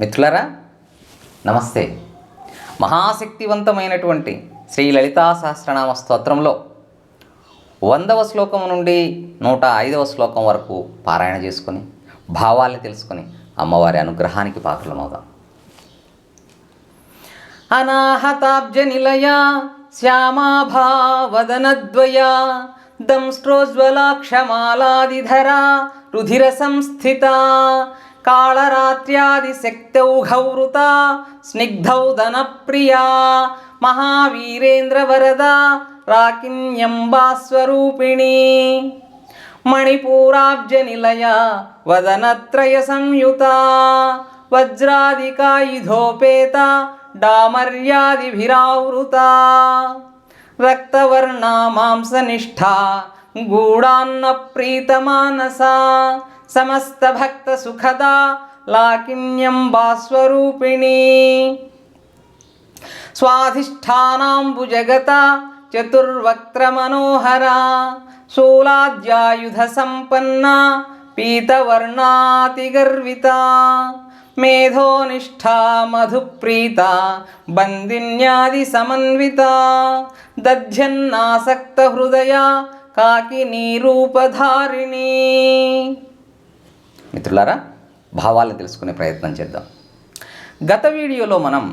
మిత్రులరా నమస్తే. మహాశక్తివంతమైనటువంటి శ్రీ లలితా సహస్రనామ స్తోత్రంలో వందవ శ్లోకం నుండి నూట ఐదవ శ్లోకం వరకు పారాయణ చేసుకొని భావాల్ని తెలుసుకొని అమ్మవారి అనుగ్రహానికి పాత్రలమవుదాం. అనాహతాబ్జ నిలయ శ్యామాభావదనద్వయ దంష్ట్రోజ్వలాక్షమాలాదిధరా రుధిర సంస్థిత కాళరాత్ర్యాదిశక్తౌఘౌరుత స్నిగ్ధౌదనప్రియా మహావీరేంద్రవరద రాకిన్యంబాస్వరూపిణి మణిపూరాబ్జనిలయ వదనత్రయ సంయుత వజ్రాదికాయుధోపేత డామర్యాదిభిరావృత. రక్తవర్ణా మాంసనిష్ఠా గూఢాన్న ప్రీతమానస సమస్త భక్త సుఖదా లాకిన్యంబాస్వరూపిణి స్వాధిష్టానాంబుజగత చతుర్వక్త్రమనోహర శూలాద్యాయుధ సంపన్న పీతవర్ణాతిగర్విత మేధోనిష్ఠా మధుప్రీత బందిన్యాది సమన్విత దధ్యన్నాసక్త హృదయ కాకినీ రూపధారిణి మిత్రులారా భావాలను తెలుసుకునే ప్రయత్నం చేద్దాం. గత వీడియోలో మనం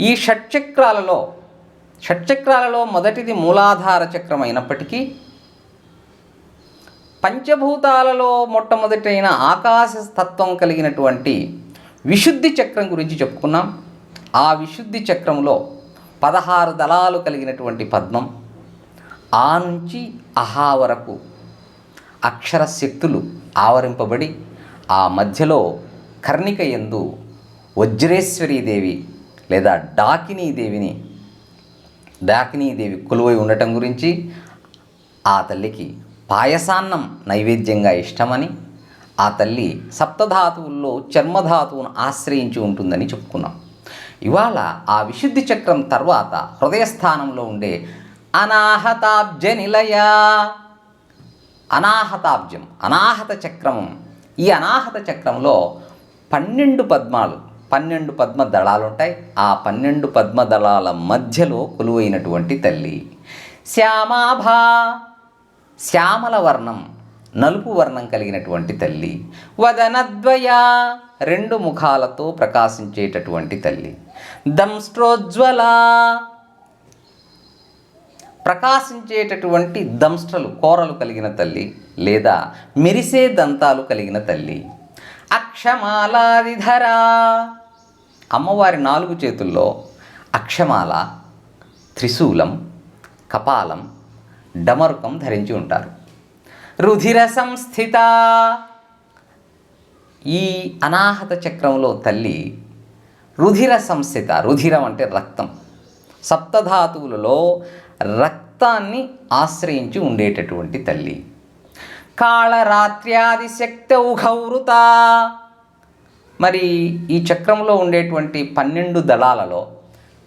ఈ షట్చక్రాలలో షట్చక్రాలలో మొదటిది మూలాధార చక్రం అయినప్పటికీ పంచభూతాలలో మొట్టమొదటైన ఆకాశ తత్వం కలిగినటువంటి విశుద్ధి చక్రం గురించి చెప్పుకున్నాం. ఆ విశుద్ధి చక్రంలో పదహారు దళాలు కలిగినటువంటి పద్మం ఆ నుంచి అహా వరకు అక్షర శక్తులు ఆవరింపబడి ఆ మధ్యలో కర్ణిక ఎందు వజ్రేశ్వరీదేవి లేదా డాకినీదేవిని డాకినీదేవి కొలువై ఉండటం గురించి ఆ తల్లికి పాయసాన్నం నైవేద్యంగా ఇష్టమని ఆ తల్లి సప్తధాతువుల్లో చర్మధాతువును ఆశ్రయించి ఉంటుందని చెప్పుకున్నాం. ఇవాళ ఆ విశుద్ధి చక్రం తర్వాత హృదయస్థానంలో ఉండే అనాహతాబ్జ నిలయ అనాహతాబ్జం అనాహత చక్రం ఈ అనాహత చక్రంలో పన్నెండు పద్మాలు పన్నెండు పద్మ దళాలు ఉంటాయి ఆ పన్నెండు పద్మ దళాల మధ్యలో కొలువైనటువంటి తల్లి. శ్యామాభా శ్యామల వర్ణం నలుపు వర్ణం కలిగినటువంటి తల్లి. వదనద్వయ రెండు ముఖాలతో ప్రకాశించేటటువంటి తల్లి. దంస్ట్రోజ్వల ప్రకాశించేటటువంటి దంష్టలు కోరలు కలిగిన తల్లి లేదా మెరిసే దంతాలు కలిగిన తల్లి. అక్షమాలాదిధరా. అమ్మవారి నాలుగు చేతుల్లో అక్షమాల త్రిశూలం కపాలం డమరుకం ధరించి ఉంటారు. రుధిర సంస్థిత. ఈ అనాహత చక్రంలో తల్లి రుధిర సంస్థిత. రుధిరం అంటే రక్తం. సప్తధాతువులలో రక్తాన్ని ఆశ్రయించి ఉండేటటువంటి తల్లి. కాళరాత్ర్యాది శక్తౌఘౌరుత మరి ఈ చక్రంలో ఉండేటువంటి పన్నెండు దళాలలో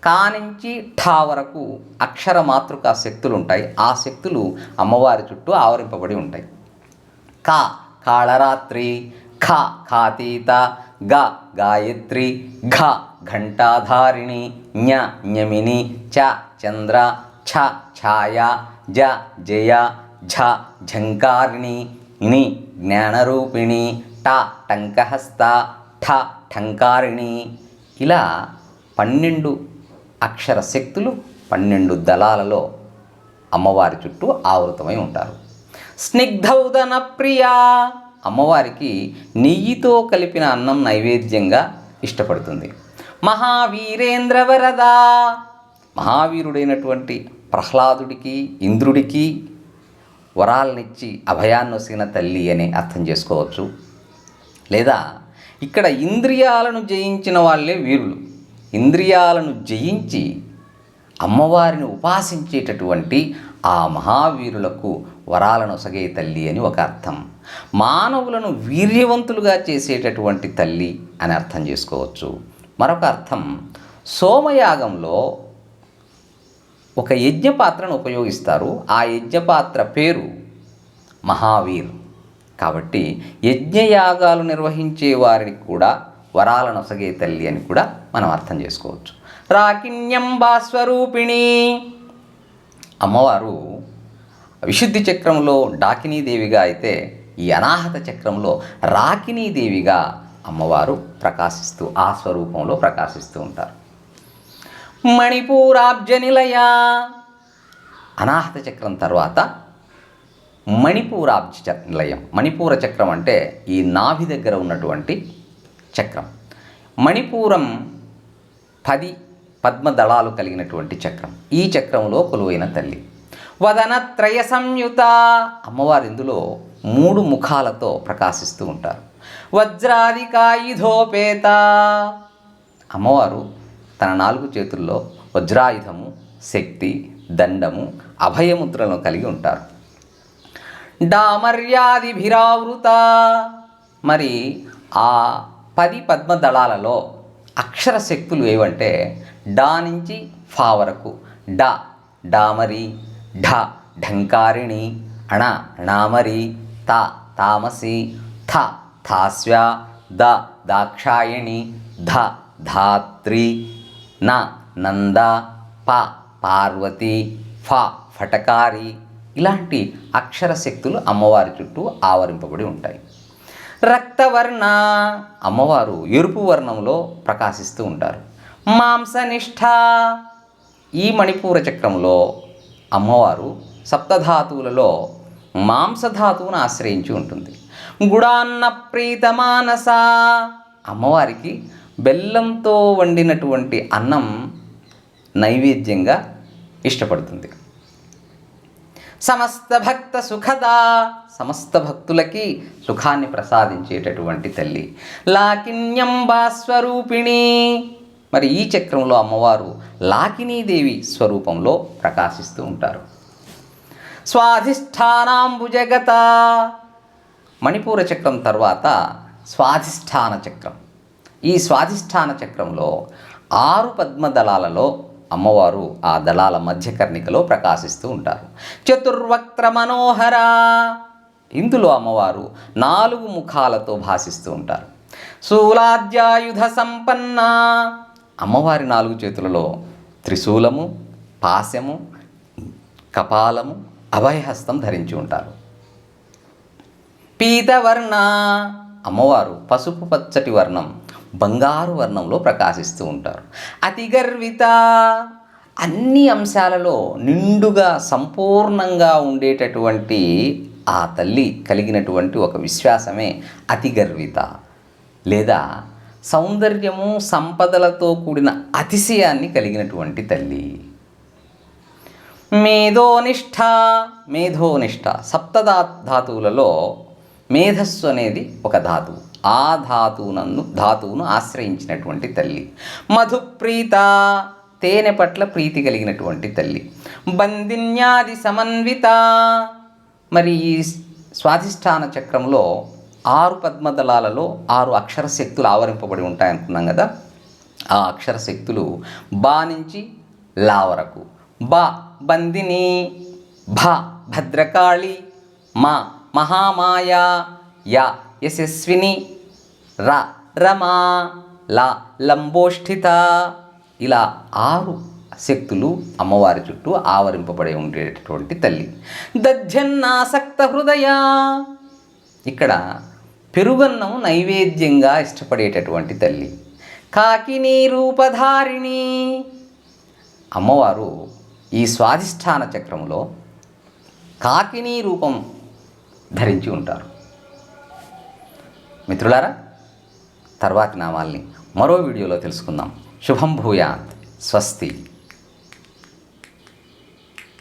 కా నుంచి ఠా వరకు అక్షర మాతృక శక్తులు ఉంటాయి ఆ శక్తులు అమ్మవారి చుట్టూ ఆవరింపబడి ఉంటాయి. కా కాళరాత్రి ఖ ఖాతీత గ గాయత్రి ఘ ఘంటాధారిణి జ్ఞ జ్ఞమిని చ చంద్ర ఛ ఛాయ జ జయ ఝ ఝంకారిణి ని జ్ఞానరూపిణి ట టంకహస్త ఠ ఠంకారిణి. ఇలా పన్నెండు అక్షర శక్తులు పన్నెండు దళాలలో అమ్మవారి చుట్టూ ఆవృతమై ఉంటారు. స్నిగ్ధౌదన ప్రియా! అమ్మవారికి నెయ్యితో కలిపిన అన్నం నైవేద్యంగా ఇష్టపడుతుంది. మహావీరేంద్ర వరద! మహావీరుడైనటువంటి ప్రహ్లాదుడికి ఇంద్రుడికి వరాలనిచ్చి అభయాన్నొసిన తల్లి అని అర్థం చేసుకోవచ్చు. లేదా ఇక్కడ ఇంద్రియాలను జయించిన వాళ్ళే వీరులు. ఇంద్రియాలను జయించి అమ్మవారిని ఉపాసించేటటువంటి ఆ మహావీరులకు వరాలను సగే తల్లి అని ఒక అర్థం. మానవులను వీర్యవంతులుగా చేసేటటువంటి తల్లి అని అర్థం చేసుకోవచ్చు. మరొక అర్థం సోమయాగంలో ఒక యజ్ఞపాత్రను ఉపయోగిస్తారు. ఆ యజ్ఞపాత్ర పేరు మహావీర్. కాబట్టి యజ్ఞయాగాలు నిర్వహించే వారికి కూడా వరాలను నొసగే తల్లి అని కూడా మనం అర్థం చేసుకోవచ్చు. రాకిణ్యంబా స్వరూపిణి. అమ్మవారు విశుద్ధి చక్రంలో డాకినీదేవిగా అయితే ఈ అనాహత చక్రంలో రాకినీదేవిగా అమ్మవారు ప్రకాశిస్తూ ఆ స్వరూపంలో ప్రకాశిస్తూ ఉంటారు. మణిపూరాబ్జ నిలయ అనాహత చక్రం తర్వాత మణిపూరాబ్జ నిలయం మణిపూర చక్రం అంటే ఈ నాభి దగ్గర ఉన్నటువంటి చక్రం. మణిపూరం పది పద్మదళాలు కలిగినటువంటి చక్రం. ఈ చక్రంలో కొలువైన తల్లి. వదనత్రయ సంయుత. అమ్మవారు ఇందులో మూడు ముఖాలతో ప్రకాశిస్తూ ఉంటారు. వజ్రాధికాయుధోపేత. అమ్మవారు తన నాలుగు చేతుల్లో వజ్రాయుధము శక్తి దండము అభయముద్రలను కలిగి ఉంటారు. డామర్యాదిభిరావృత. మరి ఆ పది పద్మదళాలలో అక్షర శక్తులు ఏవంటే డా నుంచి ఫా వరకు. డా డామరి ఢ ఢంకారిణి అణ ణామరి త తామసి థ థాస్వ్య ద దాక్షాయణి ధ ధాత్రి న నంద ప పార్వతి ఫ ఫటకారి ఇలాంటి అక్షర శక్తులు అమ్మవారి చుట్టూ ఆవరింపబడి ఉంటాయి రక్తవర్ణ అమ్మవారు ఎరుపు వర్ణంలో ప్రకాశిస్తూ ఉంటారు మాంసనిష్ట ఈ మణిపూర చక్రంలో అమ్మవారు సప్తధాతువులలో మాంసధాతువును ఆశ్రయించి ఉంటుంది గుడాన్న ప్రీతమానస అమ్మవారికి బెల్లంతో వండినటువంటి అన్నం నైవేద్యంగా ఇష్టపడుతుంది. సమస్త భక్త సుఖదా. సమస్త భక్తులకి సుఖాన్ని ప్రసాదించేటటువంటి తల్లి. లాకిన్యంబా స్వరూపిణి. మరి ఈ చక్రంలో అమ్మవారు లాకినీదేవి స్వరూపంలో ప్రకాశిస్తూ ఉంటారు. స్వాధిష్టానాంబుజగత మణిపూర చక్రం తర్వాత స్వాధిష్టాన చక్రం. ఈ స్వాధిష్టాన చక్రంలో ఆరు పద్మదళాలలో అమ్మవారు ఆ దళాల మధ్యకర్ణికలో ప్రకాశిస్తూ ఉంటారు. చతుర్వక్త్ర మనోహర! ఇందులో అమ్మవారు నాలుగు ముఖాలతో భాసిస్తూ ఉంటారు. శూలాద్యాయుధ సంపన్న! అమ్మవారి నాలుగు చేతులలో త్రిశూలము పాశము కపాలము అభయహస్తం ధరించి ఉంటారు. పీతవర్ణ! అమ్మవారు పసుపు పచ్చటి వర్ణం బంగారు వర్ణంలో ప్రకాశిస్తూ ఉంటారు. అతి గర్విత అన్ని అంశాలలో నిండుగా సంపూర్ణంగా ఉండేటటువంటి ఆ తల్లి కలిగినటువంటి ఒక విశ్వాసమే అతి గర్విత లేదా సౌందర్యము సంపదలతో కూడిన అతిశయాన్ని కలిగినటువంటి తల్లి. మేధోనిష్ట మేధోనిష్ట సప్తదా ధాతువులలో మేధస్సు అనేది ఒక ధాతువు. ఆ ధాతువునందు ధాతువును ఆశ్రయించినటువంటి తల్లి. మధుప్రీత తేనె పట్ల ప్రీతి కలిగినటువంటి తల్లి. బందిన్యాది సమన్విత. మరి ఈ స్వాధిష్టాన చక్రంలో ఆరు పద్మదళాలలో ఆరు అక్షర శక్తులు ఆవరింపబడి ఉంటాయనుకున్నాం కదా. ఆ అక్షర శక్తులు బా నుంచి లా వరకు. బా బందిని భ భద్రకాళి మా మహామాయా యా యశస్విని ర రమా లా లంబోష్ఠిత. ఇలా ఆరు శక్తులు అమ్మవారి చుట్టూ ఆవరింపబడి ఉండేటటువంటి తల్లి. దజ్జన్నాసక్త హృదయ. ఇక్కడ పెరుగన్నం నైవేద్యంగా ఇష్టపడేటటువంటి తల్లి. కాకిని రూపధారిణి. అమ్మవారు ఈ స్వాధిష్టాన చక్రంలో కాకిని రూపం ధరించి ఉంటారు. మిత్రులారా తర్వాతి నామాల్ని మరో వీడియోలో తెలుసుకుందాం. శుభం భూయాత్. స్వస్తి.